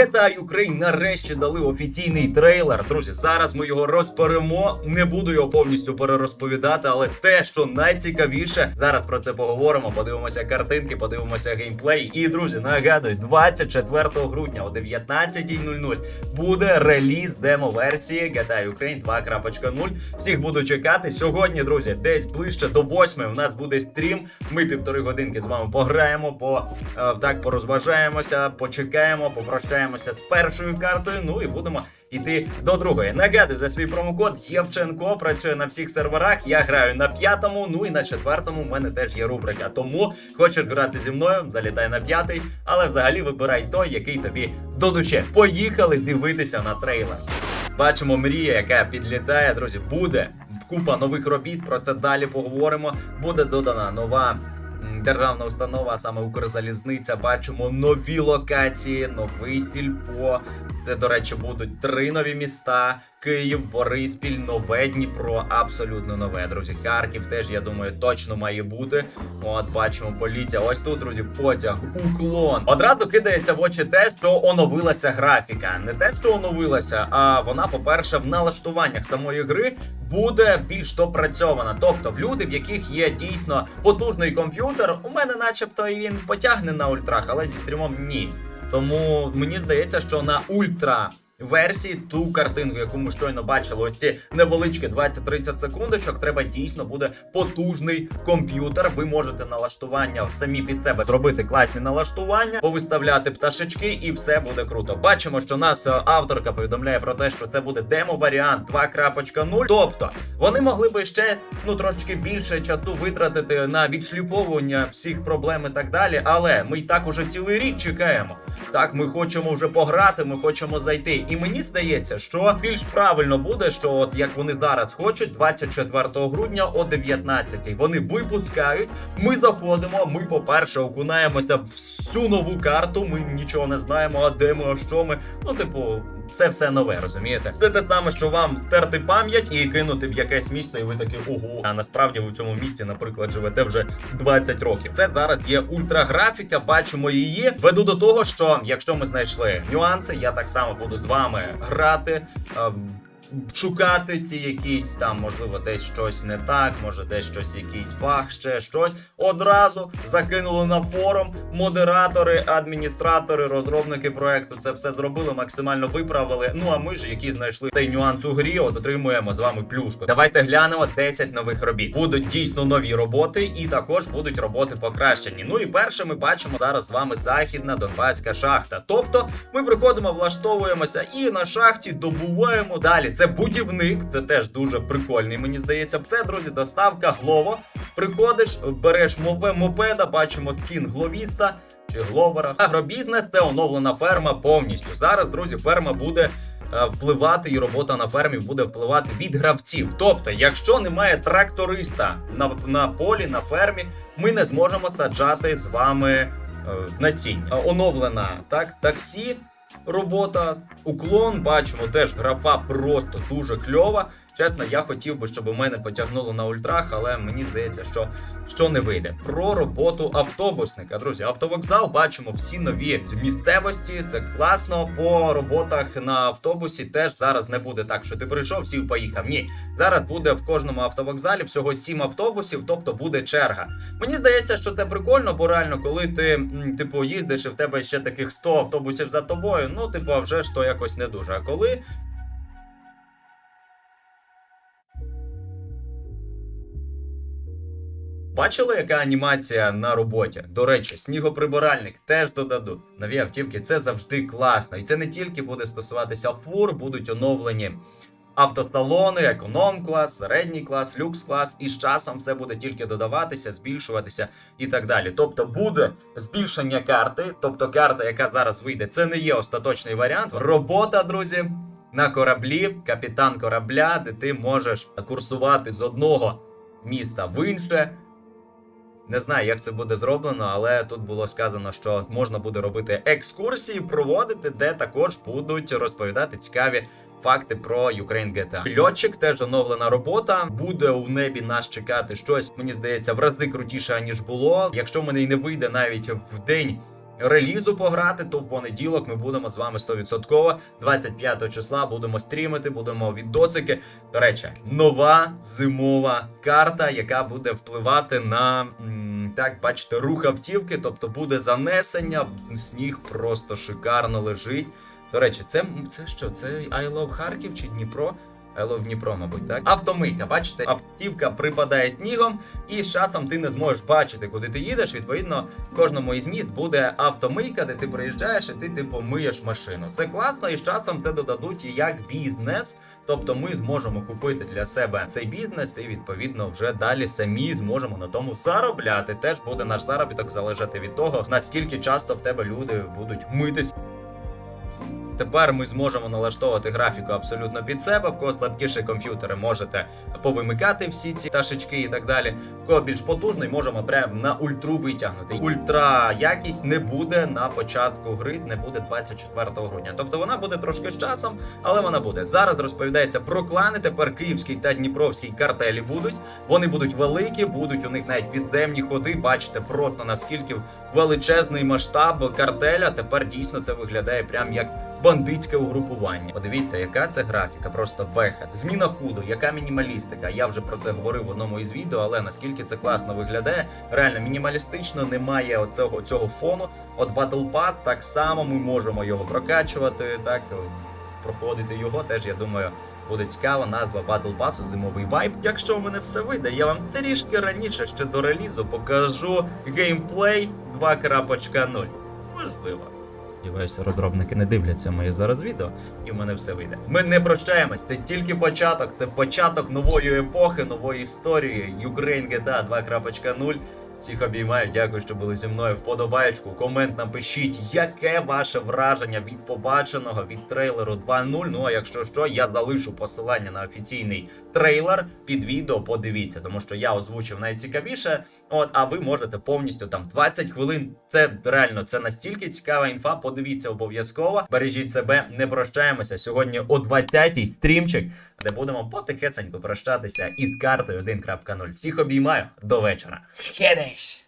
GTA Ukraine нарешті дали офіційний трейлер. Друзі, зараз ми його розберемо. Не буду його повністю перерозповідати, але те, що найцікавіше, зараз про це поговоримо. Подивимося картинки, подивимося геймплей. І друзі, нагадую, 24 грудня о 19.00 буде реліз демо-версії GTA Ukraine 2.0. Всіх буду чекати. Сьогодні, друзі, десь ближче до 8 у нас буде стрім. Ми півтори годинки з вами пограємо, по е, так порозважаємося, почекаємо, попрощаємося з першою картою. Ну і будемо йти до другої. Нагадую за свій промокод Євченко працює на всіх серверах. Я граю на п'ятому, ну і на четвертому. У мене теж є рубрика. Тому хочеш грати зі мною, залітай на п'ятий, але взагалі вибирай той, який тобі до душі. Поїхали дивитися на трейлер. Бачимо мрія, яка підлітає, друзі. Буде купа нових робіт. Про це далі поговоримо. Буде додана нова. Державна установа, а саме Укрзалізниця, бачимо нові локації, новий стільпо. Це, до речі, будуть три нові міста: Київ, Бориспіль, Нове Дніпро. Абсолютно нове, друзі. Харків теж, я думаю, точно має бути. От бачимо поліція. Ось тут, друзі, потяг, уклон. Одразу кидається в очі те, що оновилася графіка. Не те, що оновилася, а вона, по-перше, в налаштуваннях самої гри буде більш допрацьована. Тобто, в люди, в яких є дійсно потужний комп'ютер, у мене, начебто, і він потягне на ультрах, але зі стрімом ні. Тому мені здається, що на ультра. Версії ту картинку, яку ми щойно бачили, ось ці невеличкі 20-30 секундочок. Треба дійсно буде потужний комп'ютер. Ви можете налаштування самі під себе зробити класні налаштування, повиставляти пташечки, і все буде круто. Бачимо, що нас е, авторка повідомляє про те, що це буде демо-варіант 2.0. Тобто вони могли би ще ну трошки більше часу витратити на відшліфовування всіх проблем і так далі. Але ми й так уже цілий рік чекаємо. Так, ми хочемо вже пограти, ми хочемо зайти. І мені здається, що більш правильно буде, що от як вони зараз хочуть, 24 грудня о 19 Вони випускають. Ми заходимо. Ми, по-перше, окунаємося в всю нову карту. Ми нічого не знаємо, а де ми, а що ми. Ну, типу. Це все нове, розумієте? Це те саме, що вам стерти пам'ять і кинути в якесь місто, і ви такі ого. А насправді ви в цьому місті, наприклад, живете вже 20 років. Це зараз є ультраграфіка, бачимо її. Веду до того, що якщо ми знайшли нюанси, я так само буду з вами грати. Шукати ці якісь там, можливо, десь щось не так, може десь щось, якийсь баг, ще щось. Одразу закинули на форум. Модератори, адміністратори, розробники проекту це все зробили, максимально виправили. Ну а ми ж, які знайшли цей нюанс у грі, от отримуємо з вами плюшку. Давайте глянемо 10 нових робіт. Будуть дійсно нові роботи, і також будуть роботи покращені. Ну і перше, ми бачимо зараз з вами західна Донбаська шахта. Тобто ми приходимо, влаштовуємося і на шахті добуваємо далі. Це будівник, це теж дуже прикольний. Мені здається, це друзі, доставка глово. Приходиш, береш мопеда, бачимо скін гловіста. Чи гловера. Агробізнес це оновлена ферма повністю. Зараз, друзі, ферма буде е, впливати, і робота на фермі буде впливати від гравців. Тобто, якщо немає тракториста на, на полі, на фермі, ми не зможемо саджати з вами е, насіння. Оновлена так, таксі. Робота, уклон, бачимо, теж графа просто дуже кльова. Чесно, я хотів би, щоб мене потягнуло на ультрах, але мені здається, що, що не вийде. Про роботу автобусника. Друзі, автовокзал бачимо всі нові місцевості. Це класно. По роботах на автобусі теж зараз не буде так, що ти прийшов, сів, поїхав. Ні, зараз буде в кожному автовокзалі всього сім автобусів, тобто буде черга. Мені здається, що це прикольно, бо реально, коли ти типу їздиш і в тебе ще таких 100 автобусів за тобою, ну типу, а вже ж то якось не дуже. А коли Бачили, яка анімація на роботі? До речі, снігоприбиральник теж додадуть. Нові автівки це завжди класно. І це не тільки буде стосуватися фур, будуть оновлені автосалони, економ-клас, середній клас, люкс-клас, і з часом все буде тільки додаватися, збільшуватися і так далі. Тобто буде збільшення карти, тобто карта, яка зараз вийде, це не є остаточний варіант. Робота, друзі. На кораблі, капітан корабля, де ти можеш курсувати з одного міста в інше, не знаю, як це буде зроблено, але тут було сказано, що можна буде робити екскурсії, проводити, де також будуть розповідати цікаві факти про Ukraine GTA. Льотчик теж оновлена робота. Буде у небі нас чекати щось, мені здається, в рази крутіше, ніж було. Якщо мене й не вийде навіть в день. Релізу пограти, то в понеділок ми будемо з вами 100%. 25 числа будемо стрімити, будемо відосики. До речі, нова зимова карта, яка буде впливати на так, бачите, рух автівки, тобто буде занесення, сніг просто шикарно лежить. До речі, це, це що? Це I Love Харків чи Дніпро? Love Дніпро, мабуть, так? Автомийка, бачите, автівка припадає снігом, і з часом ти не зможеш бачити, куди ти їдеш. Відповідно, в кожному із міст буде автомийка, де ти приїжджаєш і ти типу миєш машину. Це класно, і з часом це додадуть як бізнес. Тобто ми зможемо купити для себе цей бізнес, і відповідно вже далі самі зможемо на тому заробляти. Теж буде наш заробіток залежати від того, наскільки часто в тебе люди будуть митися. Тепер ми зможемо налаштовувати графіку абсолютно під себе. В кого слабкіші комп'ютери можете повимикати всі ці пташечки і так далі. В кого більш потужний, можемо прямо на ультру витягнути. Ультра якість не буде на початку гри, не буде 24 грудня. Тобто вона буде трошки з часом, але вона буде. Зараз розповідається про клани. Тепер київський та дніпровський картелі будуть. Вони будуть великі, будуть у них навіть підземні ходи. Бачите, просто наскільки величезний масштаб картеля. Тепер дійсно це виглядає прям як бандитське угрупування. Подивіться, яка це графіка, просто бехет. Зміна худу, яка мінімалістика. Я вже про це говорив в одному із відео, але наскільки це класно виглядає, реально мінімалістично, немає оцього цього фону. От Battle Pass так само ми можемо його прокачувати, так е, проходити його. Теж я думаю. Буде цікава назва Battle Pass, зимовий вайб. Якщо в мене все вийде, я вам трішки раніше ще до релізу покажу геймплей 2.0. Можливо. Сподіваюся, розробники не дивляться моє зараз відео, і в мене все вийде. Ми не прощаємось, це тільки початок, це початок нової епохи, нової історії. Ukraine GTA 2.0. Всіх обіймаю, дякую, що були зі мною. Вподобаєчку, комент напишіть, яке ваше враження від побаченого від трейлеру 2.0. Ну а якщо що, я залишу посилання на офіційний трейлер під відео. Подивіться, тому що я озвучив найцікавіше. От, а ви можете повністю там 20 хвилин. Це реально це настільки цікава інфа. Подивіться обов'язково. Бережіть себе, не прощаємося. Сьогодні о 20-й стрімчик, де будемо потихесенько прощатися із картою 1.0. Всіх обіймаю до вечора. Nice.